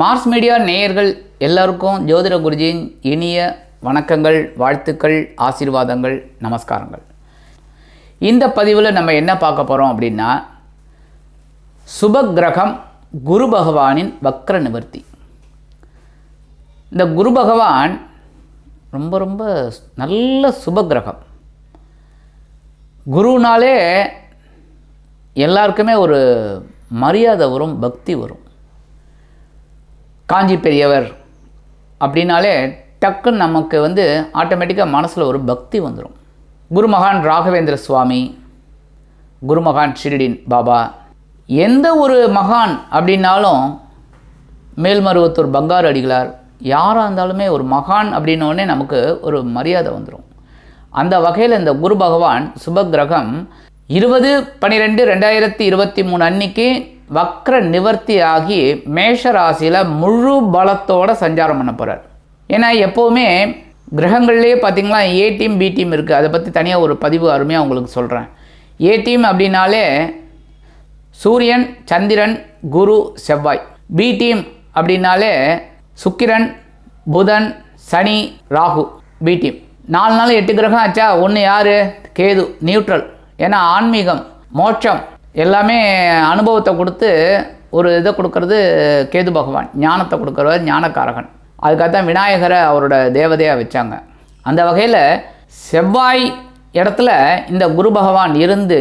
Mars media நேயர்கள் எல்லாருக்கும் ஜோதிட குருஜியின் இனிய வணக்கங்கள் வாழ்த்துக்கள் ஆசீர்வாதங்கள் நமஸ்காரங்கள். இந்த பதிவில் நம்ம என்ன பார்க்க போகிறோம் அப்படின்னா சுபக்கிரகம் குரு பகவானின் வக்ர நிவர்த்தி. இந்த குரு பகவான் ரொம்ப ரொம்ப நல்ல சுபக்கிரகம் குருனாலே எல்லாருக்குமே ஒரு மரியாதை வரும் பக்தி வரும். காஞ்சி பெரியவர் அப்படின்னாலே டக்குன்னு நமக்கு வந்து ஆட்டோமேட்டிக்காக மனசில் ஒரு பக்தி வந்துடும் குருமகான் ராகவேந்திர சுவாமி குருமகான் ஷிரிடின் பாபா எந்த ஒரு மகான் அப்படின்னாலும் மேல்மருவத்தூர் பங்காரு அடிகளார் யாராக இருந்தாலுமே ஒரு மகான் அப்படின்னோடனே நமக்கு ஒரு மரியாதை வந்துடும் அந்த வகையில் இந்த குரு பகவான் சுபக்கிரகம் இருபது பன்னிரெண்டு ரெண்டாயிரத்தி இருபத்தி மூணு அன்னைக்கு வக்ர நிவர்த்தி ஆகி மேஷ ராசியில் முழு பலத்தோட சஞ்சாரம் பண்ண போகிறார் ஏன்னா எப்போவுமே கிரகங்கள்லேயே பார்த்தீங்களா ஏ டீம் பி டீம் இருக்குது அதை பற்றி தனியாக ஒரு பதிவு அருமையாக உங்களுக்கு சொல்கிறேன் ஏ டீம் அப்படின்னாலே சூரியன் சந்திரன் குரு செவ்வாய். பி டீம் அப்படின்னாலே சுக்கிரன் புதன் சனி ராகு. பி டீம் நாலு நாள் எட்டு கிரகம் ஆச்சா? ஒன்று யார்? கேது. நியூட்ரல் ஏன்னா ஆன்மீகம் மோட்சம். எல்லாமே அனுபவத்தை கொடுத்து ஒரு இதை கொடுக்கறது கேது பகவான் ஞானத்தை கொடுக்குறவர் ஞானக்காரகன். அதுக்காக தான் விநாயகரை அவரோட தேவதையாக வச்சாங்க. அந்த வகையில் செவ்வாய் இடத்துல இந்த குரு பகவான் இருந்து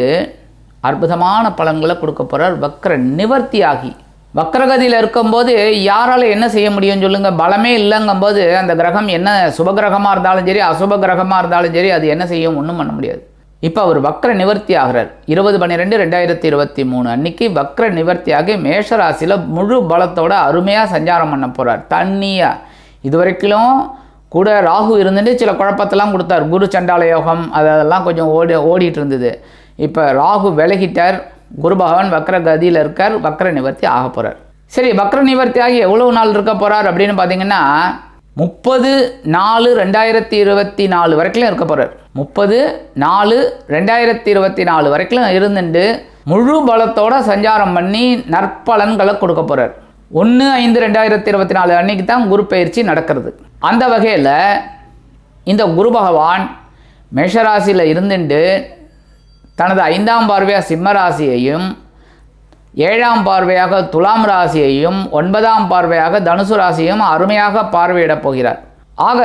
அற்புதமான பலன்களை கொடுக்க போகிறார் வக்ர நிவர்த்தி ஆகி வக்ரகதியில் இருக்கும்போது யாரால் என்ன செய்ய முடியும்னு சொல்லுங்கள் பலமே இல்லைங்கும்போது அந்த கிரகம் என்ன சுபகிரகமாக இருந்தாலும் சரி அசுப கிரகமாக இருந்தாலும் சரி அது என்ன செய்யும்? ஒன்றும் பண்ண முடியாது. இப்போ அவர் வக்ர நிவர்த்தி ஆகிறார். இருபது பன்னிரெண்டு ரெண்டாயிரத்தி இருபத்தி மூணு அன்னைக்கு வக்ர நிவர்த்தியாகி மேஷராசியில் முழு பலத்தோட அருமையாக சஞ்சாரம் பண்ண போகிறார் தண்ணியாக இது வரைக்கும் கூட ராகு இருந்துட்டு சில குழப்பத்தெல்லாம் கொடுத்தார். குரு சண்டால யோகம் அதெல்லாம் கொஞ்சம் ஓடி ஓடிட்டு இருந்தது. இப்போ ராகு விலகிட்டார். குரு பகவான் வக்ர கதியில் இருக்கார். வக்ர நிவர்த்தி ஆக போகிறார் சரி வக்ர நிவர்த்தி ஆகி எவ்வளவு நாள் இருக்க போகிறார் அப்படின்னு பார்த்தீங்கன்னா முப்பது நாலு ரெண்டாயிரத்தி இருபத்தி நாலு வரைக்கும் இருக்க போகிறார் முப்பது நாலு ரெண்டாயிரத்தி இருபத்தி நாலு வரைக்கும் இருந்துட்டு முழு பலத்தோட சஞ்சாரம் பண்ணி நற்பலன்களை கொடுக்க போகிறார் ஒன்று ஐந்து ரெண்டாயிரத்தி இருபத்தி நாலு அன்னைக்கு தான் குரு பயிற்சி நடக்கிறது. அந்த வகையில் இந்த குரு பகவான் மேஷராசியில் இருந்துட்டு தனது ஐந்தாம் பார்வையாக சிம்மராசியையும் ஏழாம் பார்வையாக துலாம் ராசியையும் ஒன்பதாம் பார்வையாக தனுசு ராசியையும் அருமையாக பார்வையிடப் போகிறார். ஆக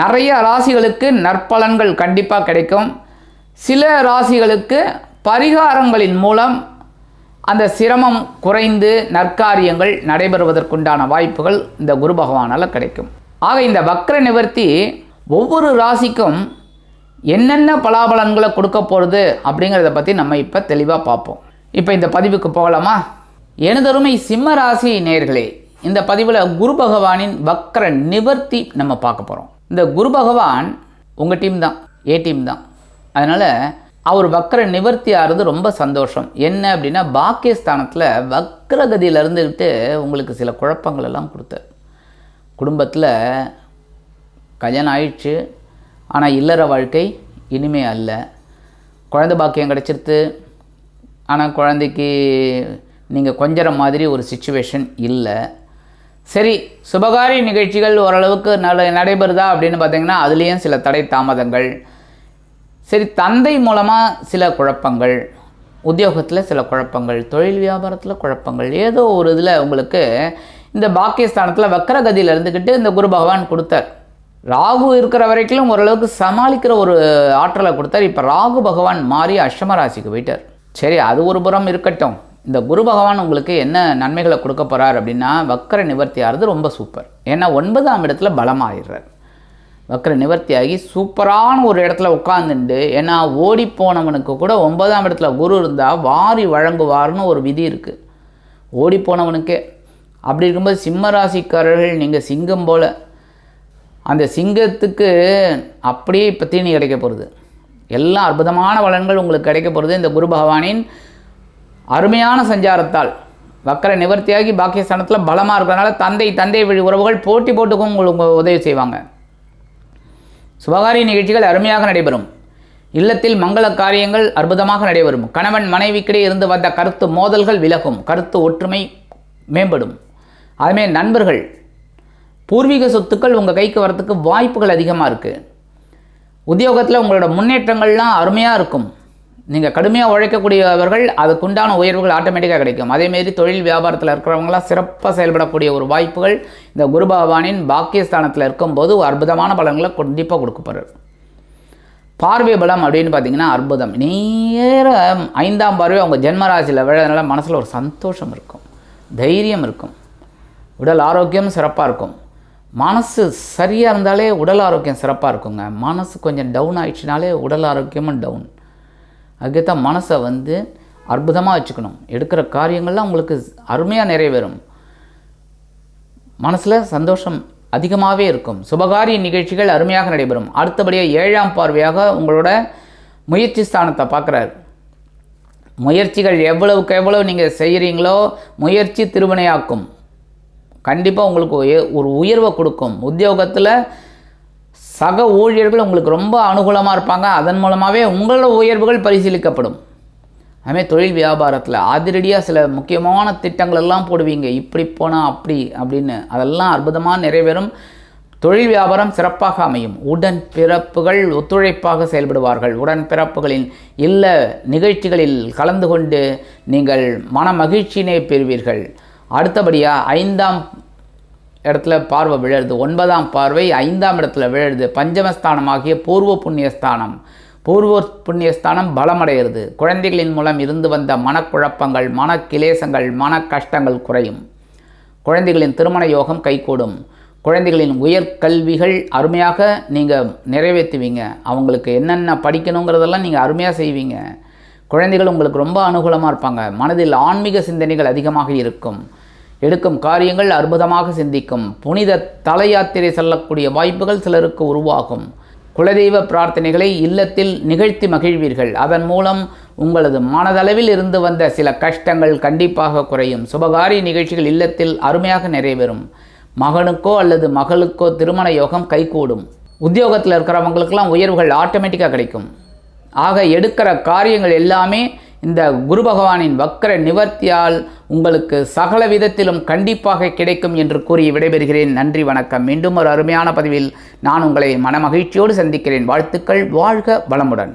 நிறைய ராசிகளுக்கு நற்பலன்கள் கண்டிப்பாக கிடைக்கும். சில ராசிகளுக்கு பரிகாரங்களின் மூலம் அந்த சிரமம் குறைந்து நற்காரியங்கள் நடைபெறுவதற்குண்டான வாய்ப்புகள் இந்த குரு பகவானால் கிடைக்கும். ஆக இந்த வக்ர நிவர்த்தி ஒவ்வொரு ராசிக்கும் என்னென்ன பலாபலன்களை கொடுக்க போகிறது அப்படிங்கிறத பற்றி நம்ம இப்போ தெளிவாக பார்ப்போம். இப்போ இந்த பதிவுக்கு போகலாமா? எனதருமை சிம்ம ராசி நேர்களே இந்த பதிவில் குரு பகவானின் வக்கர நிவர்த்தி நம்ம பார்க்க போகிறோம் இந்த குரு பகவான் உங்கள் டீம் தான் ஏ டீம் தான். அதனால் அவர் வக்கர நிவர்த்தி ஆகிறது ரொம்ப சந்தோஷம். என்ன அப்படின்னா பாக்கியஸ்தானத்தில் வக்கரகதியில் இருந்துக்கிட்டு உங்களுக்கு சில குழப்பங்கள் எல்லாம் கொடுத்தார். குடும்பத்தில் கல்யாணம் ஆயிடுச்சு ஆனால் இல்லற வாழ்க்கை இனிமே அல்ல. குழந்தை பாக்கியம் கிடச்சிருத்து ஆனால் குழந்தைக்கு நீங்கள் கொஞ்சற மாதிரி ஒரு சுச்சுவேஷன் இல்லை. சரி சுபகாரிய நிகழ்ச்சிகள் ஓரளவுக்கு நல்ல நடைபெறுதா அப்படின்னு பார்த்தீங்கன்னா அதுலேயும் சில தடை தாமதங்கள். சரி தந்தை மூலமாக சில குழப்பங்கள் உத்தியோகத்தில் சில குழப்பங்கள் தொழில் வியாபாரத்தில் குழப்பங்கள் ஏதோ ஒரு இதில் உங்களுக்கு இந்த பாக்கியஸ்தானத்தில் வக்கரகதியில் இருந்துக்கிட்டு இந்த குரு பகவான் கொடுத்தார். ராகு இருக்கிற வரைக்கும் ஓரளவுக்கு சமாளிக்கிற ஒரு ஆற்றலை கொடுத்தார். இப்போ ராகு பகவான் மாறி அஷ்டம ராசிக்கு போயிட்டார். சரி அது ஒரு புறம் இருக்கட்டும். இந்த குரு பகவான் உங்களுக்கு என்ன நன்மைகளை கொடுக்க போகிறார் அப்படின்னா வக்கர நிவர்த்தி ஆகிறது ரொம்ப சூப்பர். ஏன்னா ஒன்பதாம் இடத்துல பலமாகிடுறார் வக்கர நிவர்த்தியாகி சூப்பரான ஒரு இடத்துல உட்காந்துண்டு ஏன்னா ஓடி போனவனுக்கு கூட ஒன்பதாம் இடத்துல குரு இருந்தால் வாரி வழங்குவார்னு ஒரு விதி இருக்குது ஓடி போனவனுக்கே. அப்படி இருக்கும்போது சிம்ம ராசிக்காரர்கள் நீங்கள் சிங்கம் போல் அந்த சிங்கத்துக்கு அப்படியே இப்போ தீனி கிடைக்க போகிறது எல்லாம் அற்புதமான பலன்கள் உங்களுக்கு கிடைக்க போகிறது இந்த குரு பகவானின் அருமையான சஞ்சாரத்தால். வக்கர நிவர்த்தியாகி பாக்கியஸ்தானத்தில் பலமாக இருக்கிறதுனால தந்தை தந்தை வழி உறவுகள் போட்டி போட்டுக்கும் உங்களுக்கு உதவி செய்வாங்க. சுபகாரிய நிகழ்ச்சிகள் அருமையாக நடைபெறும். இல்லத்தில் மங்கள காரியங்கள் அற்புதமாக நடைபெறும். கணவன் மனைவிக்கிடையே இருந்து வந்த கருத்து மோதல்கள் விலகும். கருத்து ஒற்றுமை மேம்படும். அதுமாரி நண்பர்கள் பூர்வீக சொத்துக்கள் உங்கள் கைக்கு வரத்துக்கு வாய்ப்புகள் அதிகமாக இருக்குது உத்தியோகத்தில் உங்களோட முன்னேற்றங்கள்லாம் அருமையாக இருக்கும். நீங்கள் கடுமையாக உழைக்கக்கூடியவர்கள் அதுக்குண்டான உயர்வுகள் ஆட்டோமேட்டிக்காக கிடைக்கும். அதேமாரி தொழில் வியாபாரத்தில் இருக்கிறவங்களாம் சிறப்பாக செயல்படக்கூடிய ஒரு வாய்ப்புகள் இந்த குரு பகவானின் பாக்கியஸ்தானத்தில் இருக்கும்போது ஒரு அற்புதமான பலன்களை கண்டிப்பாக கொடுக்கப்படுறது. பார்வை பலம் அப்படின்னு பார்த்தீங்கன்னா அற்புதம். நேர ஐந்தாம் பார்வை அவங்க ஜென்மராசியில் விழதுனால மனசில் ஒரு சந்தோஷம் இருக்கும். தைரியம் இருக்கும். உடல் ஆரோக்கியம் சிறப்பாக இருக்கும். மனசு சரியாக இருந்தாலே உடல் ஆரோக்கியம் சிறப்பாக இருக்குங்க. மனசு கொஞ்சம் டவுன் ஆயிடுச்சுனாலே உடல் ஆரோக்கியமும் டவுன் அதுக்கேற்ற மனசை வந்து அற்புதமாக வச்சுக்கணும். எடுக்கிற காரியங்கள்லாம் உங்களுக்கு அருமையாக நிறைவேறும். மனசில் சந்தோஷம் அதிகமாகவே இருக்கும். சுபகாரிய நிகழ்ச்சிகள் அருமையாக நடைபெறும். அடுத்தபடியாக ஏழாம் பார்வையாக உங்களோட முயற்சி ஸ்தானத்தை பார்க்குறாரு. முயற்சிகள் எவ்வளவுக்கு எவ்வளவு நீங்கள் செய்கிறீங்களோ முயற்சி திருவினையாக்கும். கண்டிப்பாக உங்களுக்கு உய- ஒரு உயர்வை கொடுக்கும். உத்தியோகத்தில் சக ஊழியர்கள் உங்களுக்கு ரொம்ப அனுகூலமாக இருப்பாங்க. அதன் மூலமாகவே உங்களோட உயர்வுகள் பரிசீலிக்கப்படும். அதுமாதிரி தொழில் வியாபாரத்தில் அதிரடியாக சில முக்கியமான திட்டங்கள் எல்லாம் போடுவீங்க. இப்படி போனால் அப்படி அப்படின்னு அதெல்லாம் அற்புதமாக நிறைவேறும். தொழில் வியாபாரம் சிறப்பாக அமையும். உடன் பிறப்புகள் ஒத்துழைப்பாக செயல்படுவார்கள். உடன் பிறப்புகளின் இல்ல நிகழ்ச்சிகளில் கலந்து கொண்டு நீங்கள் மன மகிழ்ச்சியினை பெறுவீர்கள். அடுத்தபடியாக ஐந்தாம் இடத்துல பார்வை விழருது. ஒன்பதாம் பார்வை ஐந்தாம் இடத்துல விழருது. பஞ்சமஸ்தானமாகிய பூர்வ புண்ணியஸ்தானம். பூர்வ புண்ணியஸ்தானம் பலமடைகிறது. குழந்தைகளின் மூலம் இருந்து வந்த மனக்குழப்பங்கள் மனக்கிலேசங்கள் மன கஷ்டங்கள் குறையும். குழந்தைகளின் திருமண யோகம் கைகூடும். குழந்தைகளின் உயர்கல்விகள் அருமையாக நீங்கள் நிறைவேற்றுவீங்க. அவங்களுக்கு என்னென்ன படிக்கணுங்கிறதெல்லாம் நீங்கள் அருமையாக செய்வீங்க. குழந்தைகள் உங்களுக்கு ரொம்ப அனுகூலமாக இருப்பாங்க. மனதில் ஆன்மீக சிந்தனைகள் அதிகமாக இருக்கும். எடுக்கும் காரியங்கள் அற்புதமாக சிந்திக்கும். புனித தல யாத்திரை செல்லக்கூடிய வாய்ப்புகள் சிலருக்கு உருவாகும். குலதெய்வ பிரார்த்தனைகளை இல்லத்தில் நிகழ்த்தி மகிழ்வீர்கள். அதன் மூலம் உங்களது மனதளவில் இருந்து வந்த சில கஷ்டங்கள் கண்டிப்பாக குறையும். சுபகாரிய நிகழ்ச்சிகள் இல்லத்தில் அருமையாக நிறைவேறும். மகனுக்கோ அல்லது மகளுக்கோ திருமண யோகம் கைகூடும். உத்தியோகத்தில் இருக்கிறவங்களுக்கெல்லாம் உயர்வுகள் ஆட்டோமேட்டிக்காக கிடைக்கும். ஆக எடுக்கிற காரியங்கள் எல்லாமே இந்த குரு பகவானின் வக்கர நிவர்த்தியால் உங்களுக்கு சகல விதத்திலும் கண்டிப்பாக கிடைக்கும் என்று கூறி விடைபெறுகிறேன். நன்றி வணக்கம். மீண்டும் ஒரு அருமையான பதிவில் நான் உங்களை மனமகிழ்ச்சியோடு சந்திக்கிறேன். வாழ்த்துக்கள். வாழ்க வளமுடன்.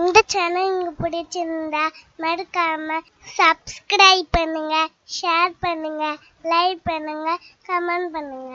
இந்த சேனல் உங்களுக்கு பிடிச்சிருந்தா மறக்காம சப்ஸ்கிரைப் பண்ணுங்க ஷேர் பண்ணுங்க லைக் பண்ணுங்க கமெண்ட் பண்ணுங்க.